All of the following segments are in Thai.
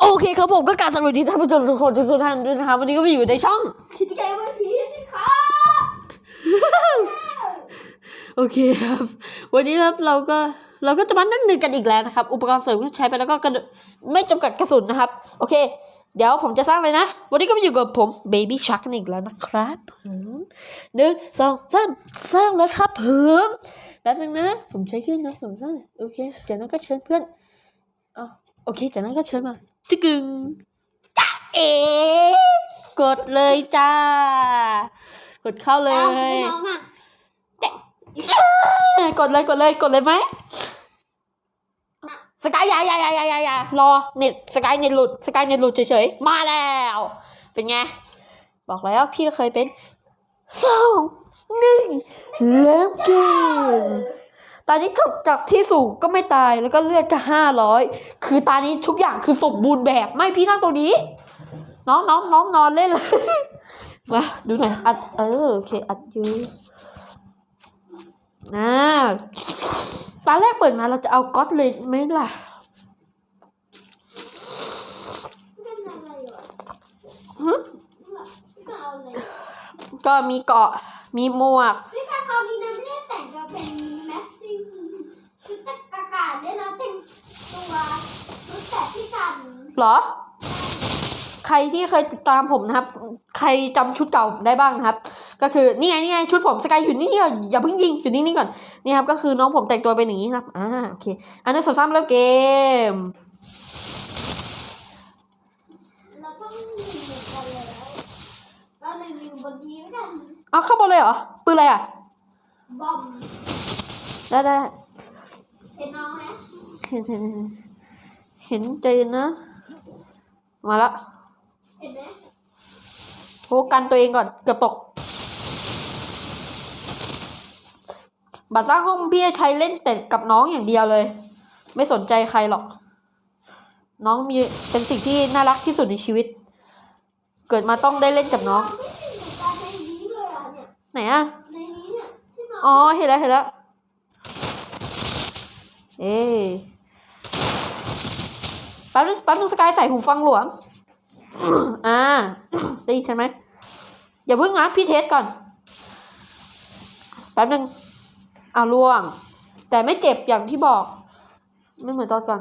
โอเคครับผมก็กรารสวัสดีท่านผู้ชมทุกคนทุกท่านด้วยนะครับวันนี้ก็มาอยู่ในช่องคิดแกว่าผีนะครับโอเคครับ วันนี้ครับเราก็เราก็จะมานั่งนึงกันอีกแล้วนะครับ อุปกรณ์เสริมที่ใช้ไปแล้วก็กระดุไม่จำกัดกระสุนนะครับ โอเค เดี๋ยวผมจะสร้างเลยนะ วันนี้ก็มาอยู่กับผม Baby Shark กันอีกแล้วนะครับผมหนึ่งสองสามสร้างแล้วครับผมแป๊บนึงนะ ผมใช้เครื่องนะผมสร้างโอเคจากนั้นก็เชิญเพื่อนเอา โอเค จากนั้นก็เชิญมาจึกึงจ้าเอกดเลยจ้า กดเข้าเลเอ้าย น้องอะกดเลยกดเลยกดเลยไหมสกายอยาอยาอยาอยาอยาอยารอเน็ตสกายเน็ตหลุดสกายเน็ตหลุดเฉยๆมาแล้ว เป็นไง บอกแล้วพี่เคยเป็นสองหนึ่งเริ่มเกม ตอนนี้กลับจากที่สูงก็ไม่ตายแล้วก็เลือดก็ห้าร้อยคือตอนนี้ทุกอย่างคือสมบูรณ์แบบไม่พี่นั่งตรงนี้ น้องน้องน้องนอนเล่นเลยมาดูหน่อยอัดเออโอเคอัดยู่อ่าตอนแรกเปิดมาเราจะเอาก๊อตเลยไหมล่ะก็เอาเลยก็มีเกาะมีหมวก พี่ก็คราวนี้นะไม่ได้แต่งตัวเป็นแม็กซิมคือแต่กากาได้แล้วแต่งตัวรู้แต่ พี่กันเหรอ ใครที่เคยติดตามผมนะครับ ใครจำชุดเก่าผมได้บ้างนะครับ ก็คือนี่ไงนี่ไงชุดผมสกายอยู่นี่นี่ก่อนอย่าเพิ่งยิงอยู่นิ่งๆก่อนนี่ครับก็คือน้องผมแต่งตัวเป็นอย่างนี้นะครับอ่าโอเค อันนี้สองสามแล้วเกมเราต้องมีเหมือนกันแล้วเราเลยอยู่บนดีไม่กันเอาเข้าบนเลยเหรอปืนอะไรอะบอมได้ได้เห็นน้องไหมเห็นเห็น เห็นใจนะ มาละโหกันตัวเองก่อน เกือบตก บัตรสร้างห้องพี่จะใช้เล่นแต่กับน้องอย่างเดียวเลย ไม่สนใจใครหรอก น้องมีเป็นสิ่งที่น่ารักที่สุดในชีวิต เกิดมาต้องได้เล่นกับน้อง ไหนอะในนี้เนี่ยอ๋อ เห็นแล้วเห็นแล้ว เอ๊ะ ป๊บนึงแป๊บนึงสกายใส่หูฟังหลวม อ่าได้ยินใช่ไหมอย่าเพิ่งนะพี่เทสก่อน แป๊บนึงเอาล่วง แต่ไม่เจ็บอย่างที่บอก ไม่เหมือนตอนก่อน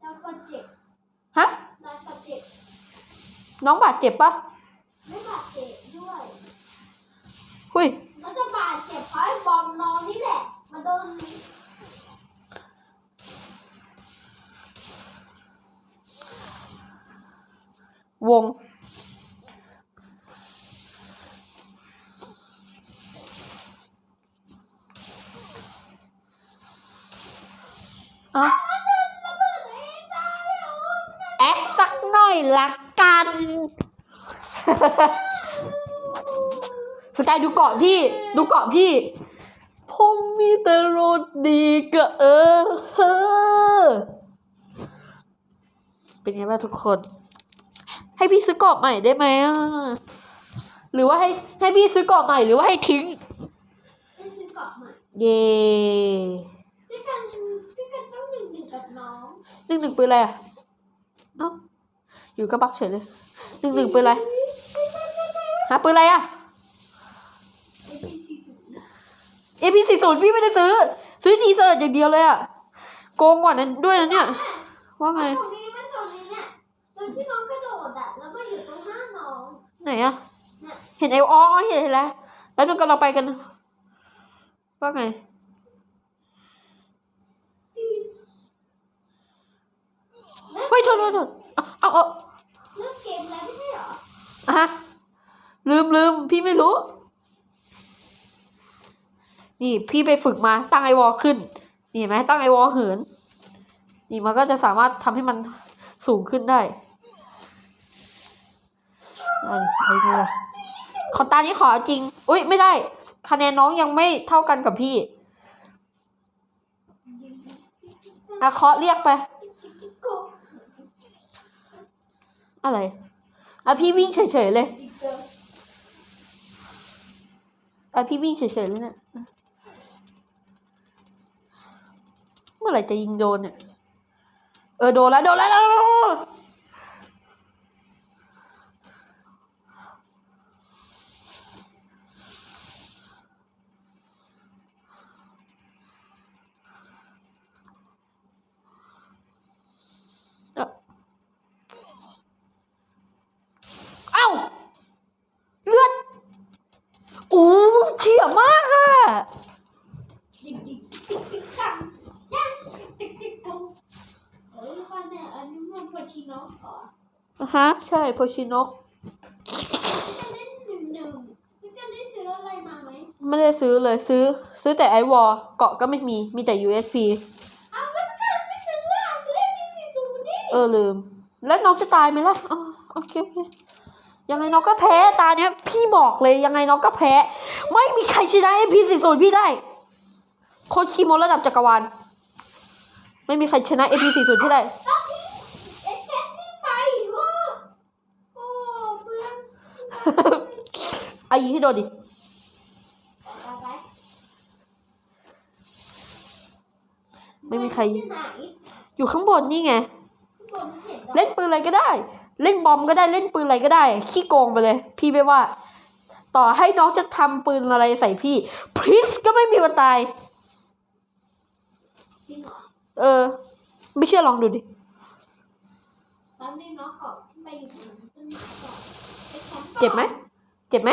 แล้วก็เจ็บฮะแล้วก็เจ็บน้องบาดเจ็บปะไม่บาดเจ็บด้วยหุยแล้วก็บาดเจ็บเพราะไอ้บอมน้องนี่แหละมาโดน วงอะระเบิดเองได้เหรอแอคสักหน่อยละกันสกายดูเกาะพี่ ดูเกาะพี่ผมมีแต่รถดีก็เออเฮ้อเป็นไงบ้างทุกคน ให้พี่ซื้อเกาะใหม่ได้ไหมอะหรือว่าให้ให้พี่ซื้อเกาะใหม่หรือว่าให้ทิ้งไปซื้อเกาะใหม่เย่พี่กันพี่กันต้องหนึ่งหนึ่งกับน้องหนึ่งหนึ่งปืนอะไรอะเอ้าอยู่ก็บักเฉยเลยหนึ่งหนึ่งปืนอะไรหาปืนอะไรอะไอ้พี่สี่ศูนย์เอพีสี่ศูนย์พี่ไม่ได้ซื้อ ซื้อดีเซอร์อย่างเดียวเลยอะโกงกว่านั้นด้วยนะเนี่ยว่าไง ตรงนี้มันตรงนี้เนี่ยตรงที่น้อง ไหนอะเนี่ยเห็นไอ้อ๋อเห็นเห็นแล้วแล้วนึงก็เราไปกันว่าไงเฮ้ยโทษโทษโทษเอาเอาเอาเล่นเกมแล้วไม่ใช่เหรออะฮะลืมลืมพี่ไม่รู้ นี่พี่ไปฝึกมาตั้งไอวอลขึ้น นี่เห็นไหมตั้งไอวอลเหิน นี่มันก็จะสามารถทำให้มันสูงขึ้นได้ เอาดิเอาดิเอาขอตานี้ขอจริง อุ้ยไม่ได้ คะแนนน้องยังไม่เท่ากันกับพี่อะเคาะเรียกไป อะไรอะพี่วิ่งเฉยๆเลยเอะพี่วิ่งเฉยๆเลยเนี่ยเมื่อไหร่จะยิงโดนเนี่ย เออโดนแล้วโดนแล้ว ชิโนะเหรออะฮะใช่โพชินกจะเล่นหนึ่งหนึ่งพี่จะได้ซื้ออะไรมาไหมไม่ได้ซื้อเลยซื้อ ซื้อแต่ไอวอลเกาะก็ไม่มีมีแต่ USB เอาแล้วกันไม่ซื้ออะซื้อเอ็มพีศูนย์ดิเออลืม แล้วน้องจะตายไหมล่ะอ๋อโอเคโอเคยังไงน้องก็แพ้ตาเนี้ยพี่บอกเลยยังไงน้องก็แพ้ ไม่มีใครชนะ MP 4 0พี่ได้โคชคีโมระดับจักรวาลไม่มีใครชนะ MP 4 0พี่ได้ต้องทิ้งเอ็กแคสนี่ไปโอ้โอ้เปลือง เอายิงให้โดนดิเอาไปไม่มีใครที่ไหนอยู่ข้างบนนี่ไงบนเห็นเหรอเล่นปืนอะไรก็ได้ เล่นบอมก็ได้เล่นปืนอะไรก็ได้ ขี้โกงไปเลย พี่ไม่ว่า ต่อให้น้องจะทำปืนอะไรใส่พี่พริสก็ไม่มีวันตายจริงเหรอเออ ไม่เชื่อลองดูดิตอนนี้น้องขอขึ้นไปอยู่บนต้นไม้ก่อน เจ็บไหม เจ็บไหม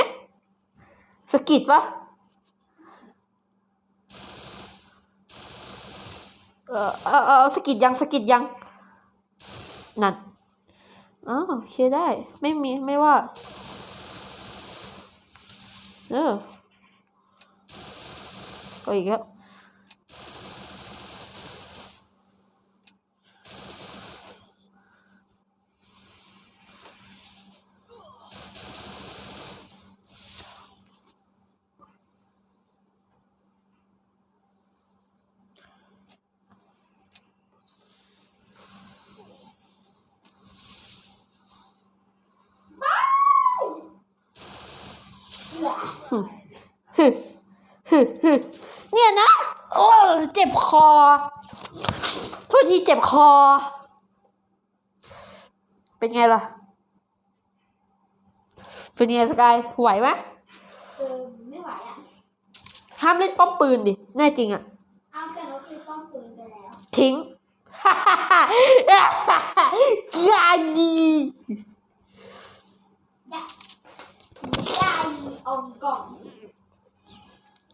สะกิดปะเออเออเออสะกิดยังสะกิดยัง นั่นอ๋อโอเคได้ ไม่มี ไม่ว่า เออก็อีกแล้ว ฮึฮึฮึเนี่ยนะ โอ้เจ็บคอโทษทีเจ็บค อ เป็นไงล่ะ เป็นไงสกายไหวไหมเออไม่ไหวอะห้ามเล่นป้อมปืนดิ แน่จริงอะเอาแต่เราคือป้อมปืนไปแล้วทิ้งงานดียาย่ามีองค์กล่อง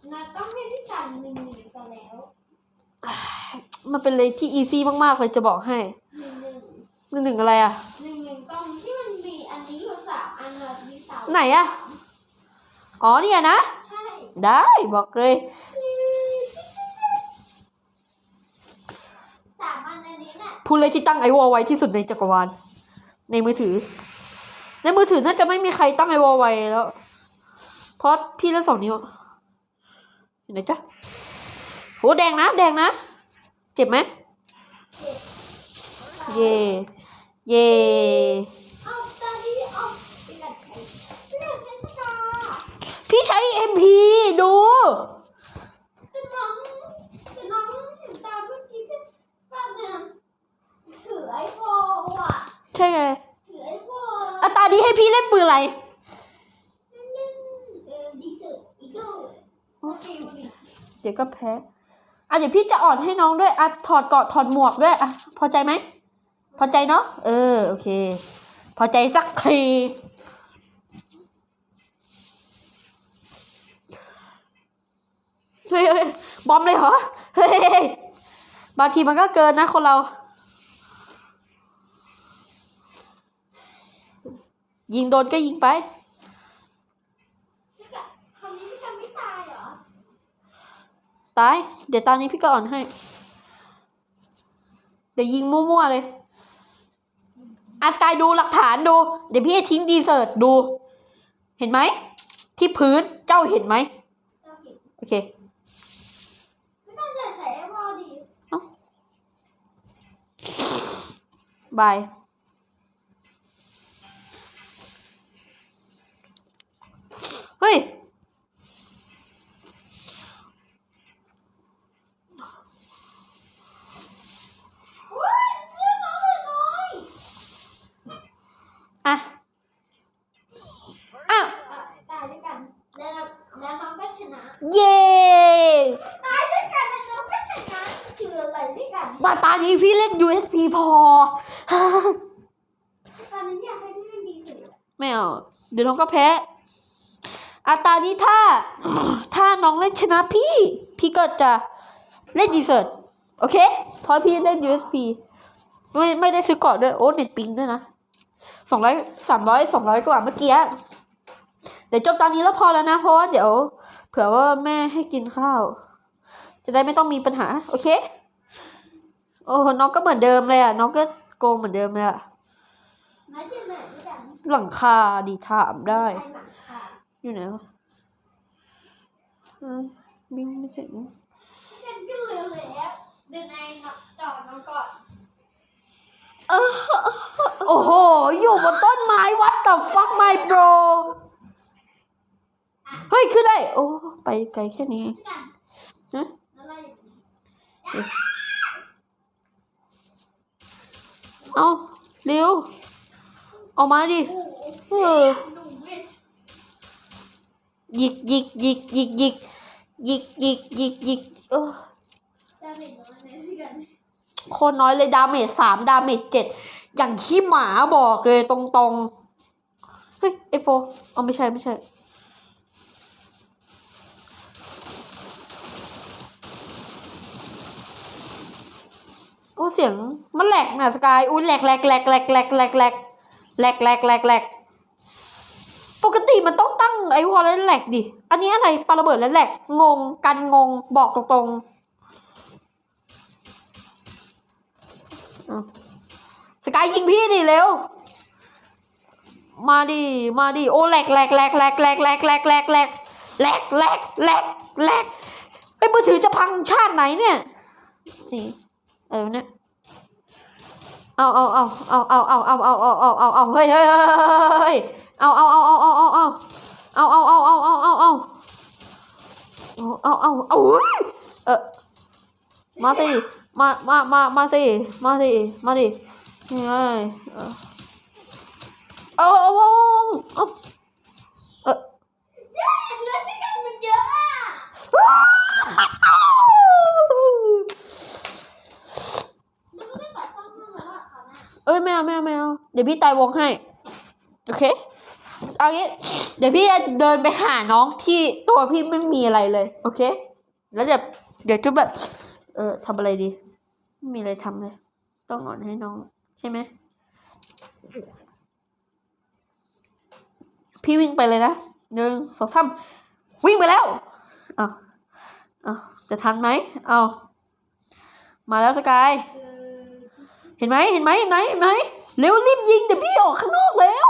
เราต้องให้พี่จันหนึ่งหนึ่งไปแล้ว มันเป็นเลยที่อีซี่มากๆเลยจะบอกให้หนึ่งหนึ่งหนึ่งหนึ่งอะไรอะหนึ่งหนึ่งตรงที่มันมีอันนี้อยู่สามอันเรามีเสาไหนอะอ๋อเนี่ยนะ ใช่ได้บอกเลย สามอันอันนี้น่ะพูดเลยที่ตั้งไอวอลไว้ที่สุดในจักรวาลในมือถือ ในมือถือน่าจะไม่มีใครตั้งไอวอลไว้แล้ว เพราะพี่เล่นสองนิ้วอยู่ไหนจ๊ะโหแดงนะ แดงนะ เจ็บไหม เย่เย่เอาตอนนี้เอาพี่กัดใช้พี่กัดใช้สกาพี่ใช้ MP ดูแต่น้องแต่น้องเห็นตามเมื่อกี้พี่ป้าเนี่ยถือไอโฟนอะใช่ไงถือไอโฟนอะตานี้ให้พี่เล่นปืนอะไรเล่นเล่นเออดีสุดอีกด้วยสกิลอีกเดี๋ยวก็แพ้ อะเดี๋ยวพี่จะอ่อนให้น้องด้วยอะถอดเกาะถอดหมวกด้วยอะพอใจไหมพอใจเนาะเออโอเค พอใจสักทีเฮ้ยเฮ้ยบอมเลยเหรอเฮ้ยบางทีมันก็เกินนะคนเรา ยิงโดนก็ยิงไป พี่กัดคำนี้พี่กัดไม่ตายเหรอ ตาย เดี๋ยวตอนนี้พี่ก็อ่อนให้ เดี๋ยวยิงมั่วๆเลยอาสกายดูหลักฐานดู เดี๋ยวพี่ให้ทิ้งดีเซิร์ตดู เห็นไหม ที่พื้นเจ้าเห็นไหมเจ้าผิดโอเคพี่กัดจะใช้ไอโฟนดีบาย เฮ้ย อุ้ยเสื้อน้ พี่เล่น USP พอ ตอนนี้อยากให้พี่เล่นดีสุดอะ ไม่เอา เดี๋ยวน้อง ก็แพ้อาตานี้ถ้า ถ้าน้องเล่นชนะพี่ พี่ก็จะเล่นดีเซิร์ตโอเคเพราะพี่เล่น USP ไม่ไม่ได้ซื้อกาะด้วยโอ้เน็ตปิงด้วยนะสองร้อยสามร้อยสองร้อยกว่าเมื่อกี้เดี๋ยวจบตอนนี้แล้วพอแล้วนะ เพราะว่าเดี๋ยว เผื่อว่าแม่ให้กินข้าว จะได้ไม่ต้องมีปัญหา โอเค โอ้น้องก็เหมือนเดิมเลยอะ น้องก็โกงเหมือนเดิมเลยอะน้อยจะ หนื่อยด้วยกันหลังคาดีถามได้ใครหนักค่ะอยู่ไหนวะอืมวิ่งไม่ถึงพี่กันก็เหลือแล้วเดินในจอดน้องก่อนโอ้โห อยู่บนต้นไม้วัดแต่ fuck my bro เฮ้ย ขึ้นได้ โอ้ ไปไกลแค่นี้เองพี่กันฮะแล้วเราอยู่นี่เอาเร็ว ออกมาดิหเออยิกหยิกหยิกหยิกหยิกหยิกหยิกหยิกหยิกเออดาเมจน้อยไหมพี่กันโคตรน้อยเลยดาเมจสามดาเมจเจ็ดอย่างขี้หมาบอกเลยตรงๆ เฮ้ยเอฟโฟเอาไม่ใช่ไม่ใช่โอ้เสียงมันแหลกนะสกายอุ้ยแหลกแหลกแหลกแหลกแหลกแหลก แหลกแหลกแหลกแหลกปกติมันต้องตั้งไอ้วอลเลนแหลกดิ อันนี้อะไรปาระเบิดแลแหลกงงกันงงบอกตรงๆสกายยิงพี่ดิเร็ว มาดิมาดิโอแหลกแหลกแหลกแหลกแหลกแหลกแหลกแหลกแหลกแหลกแหลกแหลกแหลกไอ้มือถือจะพังชาติไหนเนี่ยนี่เออเนี่ย เอาเอาเอาเอาเอาเอาเอาเอาเอาเอาเอาเอาเฮ้ยเฮ้ยเฮ้ยเฮ้ยเอาเอาเอาเอาเอาเอาเอาเอาเอาเอาเอาเอาเอาเอาเอาเอาเอาเอาเออมาสิมามามามาสิมาสิมาดินี่ไงเอาเอาเอาเอาเออ เย้เนื้อที่กันมันเยอะอะแล้วก็ได้ปัดซ่อมห้องแล้วอะเขาน่ะ เอ้ยไม่เอาไม่เอาไม่เอาเดี๋ยวพี่ตายวงให้ โอเคเอางี้เดี๋ยวพี่จะเดินไปหาน้องที่ตัวพี่ไม่มีอะไรเลย โอเค แล้วเดี๋ยวเดี๋ยวจะแบบ เออทำอะไรดี ไม่มีอะไรทำเลย ต้องอ่อนให้น้อง ใช่ไหมพี่วิ่งไปเลยนะหนึ่งสองสามวิ่งไปแล้วเอาเอาจะทันไหมเอามาแล้วสกาย เห็นไหมเห็นไหมเห็นไหมเห็นไหมเร็วรีบยิงเดี๋ยวพี่ออกข้างนอกแล้ว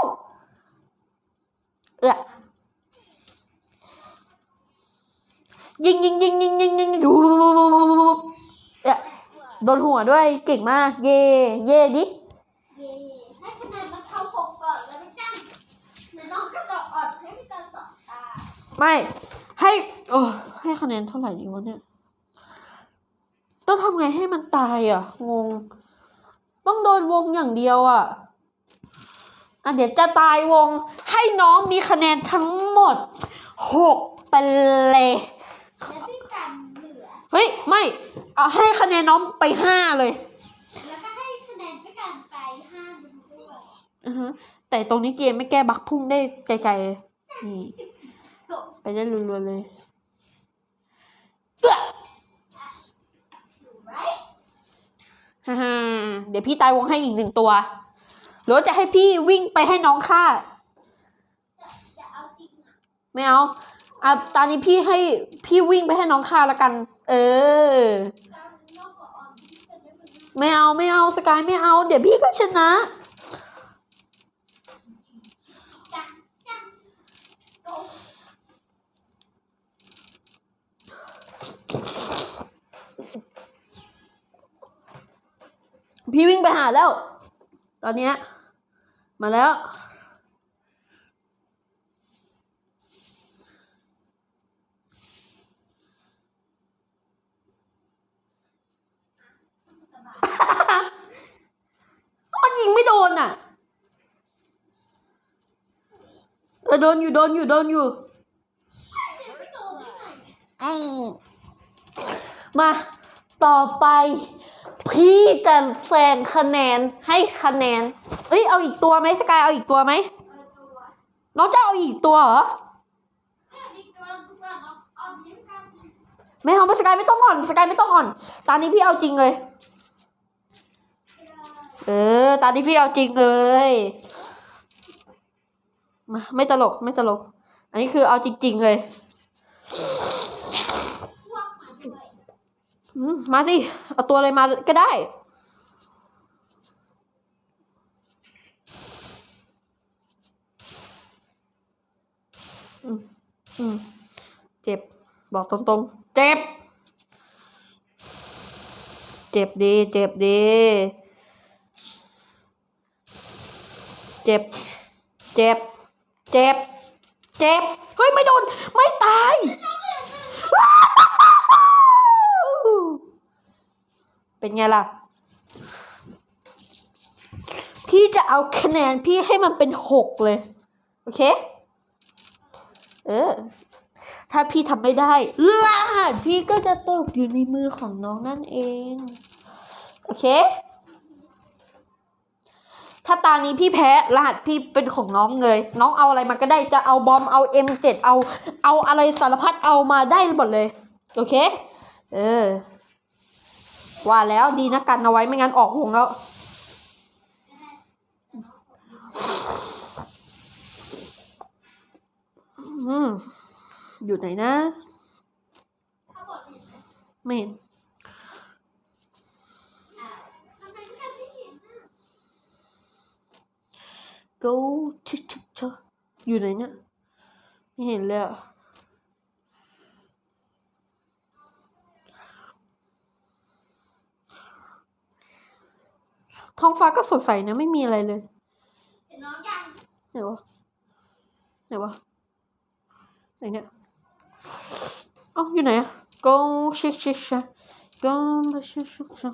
เออยิงยิงยิงยิงยิงยิงดูเออโดนหัวด้วยเก่งมาก เย่เย่ดิเย่ให้คะแนนมาเข้าหกก่อนแล้วพี่กันเดี๋ยวน้องก็จะอ่อนให้พี่กันสองตาไม่ให้โอ้ให้คะแนนเท่าไหร่ดีวะเนี่ย ต้องทำไงให้มันตายอะ งง ต้องโดนวงอย่างเดียวอะอะเดี๋ยวจะตายวงให้น้องมีคะแนนทั้งหมดหกไปเลยแล้วพี่กันเหลือ เฮ้ย ไม่เอาให้คะแนนน้องไปห้าเลย แล้วก็ให้คะแนนพี่กันไปห้าดูด้วยอือฮึแต่ตรงนี้เกมไม่แก้บักพุ่งได้ไกลๆเลยนี่จบไปได้รัวๆเลยเอื้อ ถูกไหม ฮ่าฮเดี๋ยวพี่ตายวงให้อีกหนึ่งตัว หรือว่าจะให้พี่วิ่งไปให้น้องฆ่า ไม่เอาอะตอนนี้พี่ให้พี่วิ่งไปให้น้องฆ่าละกัน เออ ไม่เอาไม่เอาสกายไม่เอา เดี๋ยวพี่ก็ชนะ จังจังโกง พี่วิ่ งไปหาแล้ว ตอนเนี้ยมาแล้ว มันยิงไม่โดนอะเออโดนอยู่โดนอยู่โดนอยู่เสียไม่โดนได้ไงมาต่อไป พี่จะแซงคะแนนให้คะแนน เอ้ยเอาอีกตัวไหมสกายเอาอีกตัวไหมน้องจะเอาอีกตัวเหรอไม่เอมไม่เอาสกายไม่ต้องอ่อนสกายไม่ต้องอ่อน ตอนนี้พี่เอาจริงเลย เออ ตอนนี้พี่เอาจริงเลยมาไม่ตลกไม่ตลก อันนี้คือเอาจริง ๆ เลย พวกมาด้วย อื มาสิ เอาตัวอะไรมาก็ได้ อืมอืมเจ็บ บอกตรงๆ เจ็บ เจ็บดี เจ็บดี เจ็บ เจ็บ เจ็บ เจ็บ เฮ้ย ไม่โดน ไม่ตาย เป็นไงล่ะ พี่จะเอาคะแนนพี่ให้มันเป็นหกเลย โอเค เออ ถ้าพี่ทำไม่ได้รหัสพี่ก็จะตกอยู่ในมือของน้องนั่นเอง โอเค ถ้าตานี้พี่แพ้รหัสพี่เป็นของน้องเลย น้องเอาอะไรมาก็ได้จะเอาบอมเอา M7 เอา เอาอะไรสารพัดเอามาได้หมดเลย โอเค เออ ว่าแล้วดีนะกันเอาไว้ไม่งั้นออกวงแล้วอืมอยู่ไหนนะเห็นไม่เห็นกคนไม่เห็นอะ go ชิชชะอยู่ไหนเนี่ย ไม่เห็นเลยอะ ท้องฟ้าก็สดใสนะไม่มีอะไรเลยเห็นน้องยังไหนวะไหนวะไหนเนี่ยเอ้าอยู่ไหนอะ go ชิชชะ go ชิชชะ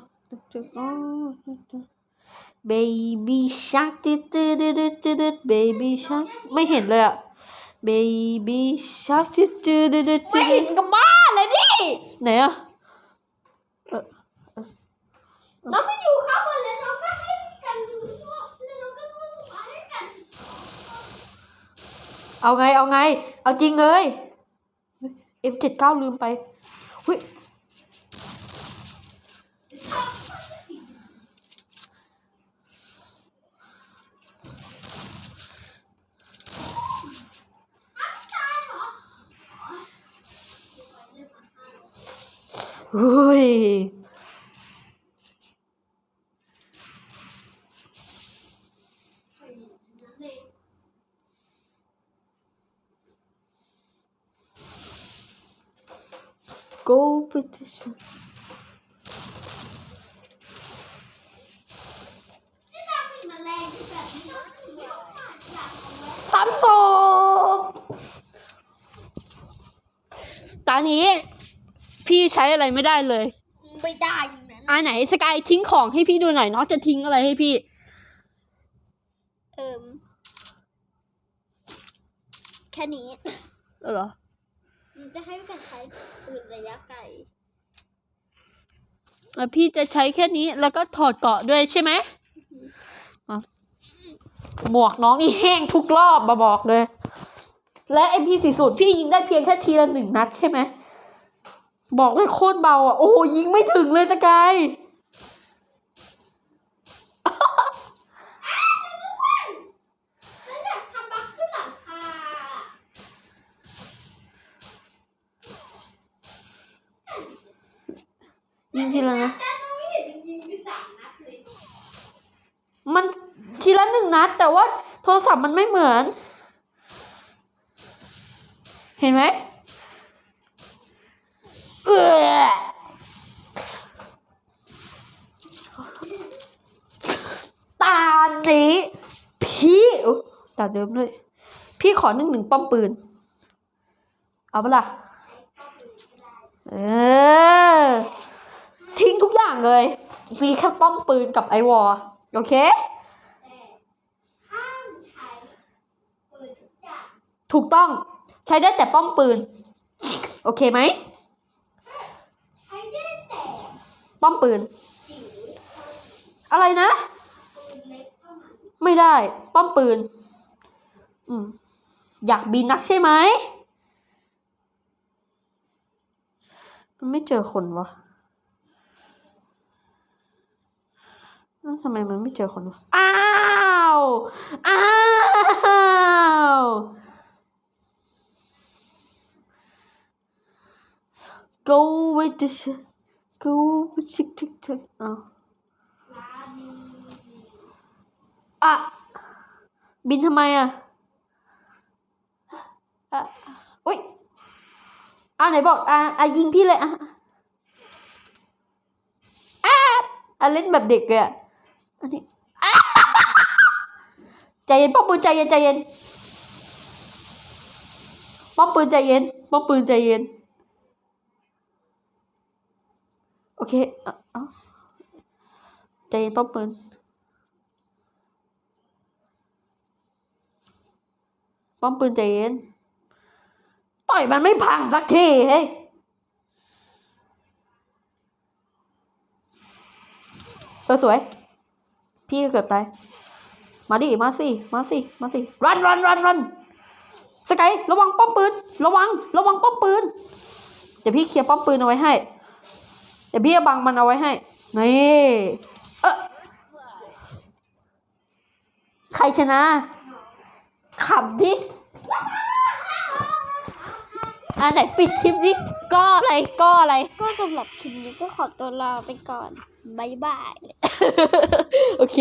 baby shark ตึ๊ดตึ๊ดตึ๊ดตึ๊ดตึ๊ด baby shark ไม่เห็นเลยอะ baby shark ตึ๊ดตึ๊ดตึ๊ดตึ๊ดไม่เห็นกับบ้าเลยดิไหนอะเออน้องไปอยู่ข้างบนแล้วน้องก็ให้กันดูว่าแล้วน้องก็พูดมาให้กัน เอาไง เอาไง เอาจริงเลย M79 ลืมไปเฮ้ยเฮ้ย go petition ที่จะเป็นแมลงที่แบบนี้ต้อง สุดยอดมากอยากเอาไว้สามศพตอนนี้ พี่ใช้อะไรไม่ได้เลย ไม่ได้อย่างนั้นอ่าไหนสกายทิ้งของให้พี่ดูหน่อยน้องจะทิ้งอะไรให้พี่ เอิมแค่นี้เออเหรอ มันจะให้กันใช้ปืนระยะไกลอะ พี่จะใช้แค่นี้แล้วก็ถอดเกาะด้วยใช่ไหมหมวกน้องนี่แห้งทุกรอบมาบอกเลย และ MP40 พี่ยิงได้เพียงแค่ทีละหนึ่งนัดใช่ไหม บอกเลยโคตรเบาอะ โอ้โหยิงไม่ถึงเลยสกายแล้วอยากทำบัคขึ้นหลังคา ยิงทีละนะแต่น้องไม่เห็นมันยิงไปสามนัดเลยมันทีละหนึ่งนัด แต่ว่าโทรศัพท์มันไม่เหมือน เห็นไหมเออตานี้พี่อุ๊ยตาเดิมด้วย พี่ขอหนึ่งหนึ่งป้อมปืน เอาปะล่ะเออทิ้งทุก อย่างเลยมีแค่ป้อมปืนกับไอวอลโอเคห้ามใช้ปืนทุกอย่างถูกต้องใช้ได้แต่ป้อมปืน โอเคไหมใช้ได้แต่ป้อมปืน อะไรนะ ไม่ได้ ป้อมปืน อืมอยากบินนักใช่ไหมมันไม่เจอคนวะเอ้า ทำไมมันไม่เจอคนวะอ้าว อ้าว go with the sh- go with chick chick chick อ้าวลาบินอะบินทำไมอะอะอุ้ยอะไหนบอกอะอะยิงพี่เลยอะอะอะเล่นแบบเด็กเลยอะ อันนี้ใจเย็นป้อมปืนใจเย็นใจเย็นป้อมปืนใจเย็นป้อมปืนใจเย็น โอเคอะเอใจเย็นป้อมปืนป้อมปืนใจเย็นต่อยมันไม่พังสักทีเฮ้ยเออสวย พี่ก็เกือบตาย มาดิ มาสิ มาสิ มาสิ รันรันรันรันสกายระวังป้อมปืน ระวัง ระวังป้อมปืน เดี๋ยวพี่เคลียร์ป้อมปืนเอาไว้ให้ เดี๋ยวพี่จะบังมันเอาไว้ให้ นี่เออใครชนะขำดิอันไหนปิดคลิปดิก็อะไรก็อะไร ก็สำหรับคลิปนี้ก็ขอตัวลาไปก่อน บายบาย โอเค